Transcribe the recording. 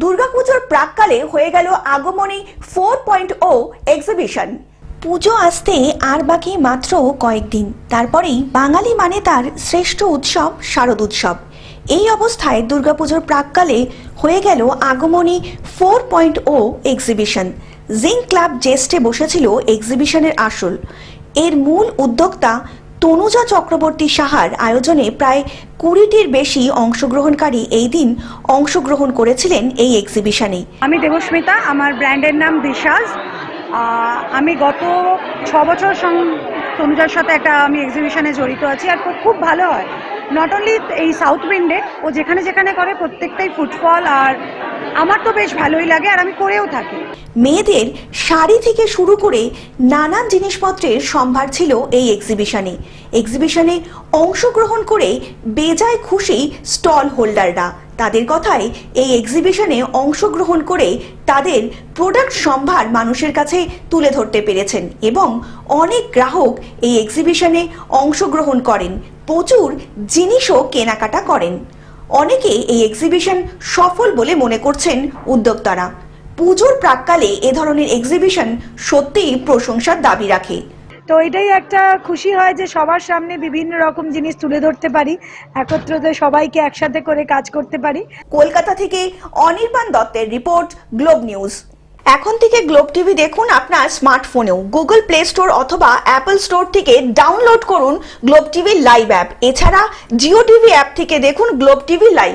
দুর্গাপুজোর প্রাককালে হয়ে গেল আগমনী ফোর পয়েন্ট ও এক্সিবিশন পুজো আসতে আর বাকি মাত্র কয়েকদিন। তারপরেই বাঙালি মানে তার শ্রেষ্ঠ উৎসব শারদ উৎসব। এই অবস্থায় দুর্গাপুজোর প্রাককালে হয়ে গেল আগমনী ফোর পয়েন্ট ও এক্সিবিশন জিং ক্লাব জেস্টে বসেছিল এক্সিবিশনের আসল। এর মূল উদ্যোক্তা তনুজা চক্রবর্তী সাহার আয়োজনে প্রায় কুড়িটির বেশি অংশগ্রহণকারী এই দিন অংশগ্রহণ করেছিলেন এই এক্সিবিশনে আমি দেবস্মিতা, আমার ব্র্যান্ডের নাম বিশ্বাস আমি গত ছ বছর তনুজার সাথে একটা আমি এক্সিবিশনে জড়িত আছি, আর খুব- ভালো হয়। নট অনলি এই সাউথ উইন্ডে ও যেখানে যেখানে করে, প্রত্যেকটাই ফুটফল আর আমার তো বেশ ভালোই লাগে, আর আমি করেও থাকি। মেয়েদের শাড়ি থেকে শুরু করে নানান জিনিসপত্রের সম্ভার ছিল এই এক্সিবিশনে এক্সিবিশনে অংশগ্রহণ করে বেজায় খুশি স্টল হোল্ডাররা তাদের কথায় এই এক্সিবিশনে অংশগ্রহণ করে তাদের প্রোডাক্ট সম্ভার মানুষের কাছে তুলে ধরতে পেরেছেন এবং অনেক গ্রাহক এই এক্সিবিশনে অংশগ্রহণ করেন, প্রচুর জিনিসও কেনাকাটা করেন। অনেকে এই এক্সিবিশন সফল বলে মনে করছেন উদ্যোক্তারা। পুজোর প্রাককালে এ ধরনের এক্সিবিশন সত্যিই প্রশংসার দাবি রাখে। তো এটাই একটা খুশি হয় যে সবার সামনে বিভিন্ন রকম জিনিস তুলে ধরতে পারি একত্রিত সবাইকে একসাথে করে কাজ করতে পারি। কলকাতা থেকে অনির্বাণ দত্তের রিপোর্ট, গ্লোব নিউজ। এখন থেকে গ্লোব টিভি দেখুন আপনার স্মার্টফোনেও। গুগল প্লে স্টোর অথবা অ্যাপল স্টোর থেকে ডাউনলোড করুন গ্লোব টিভি লাইভ অ্যাপ। এছাড়া জিও টিভি অ্যাপ থেকে দেখুন গ্লোব টিভি লাইভ।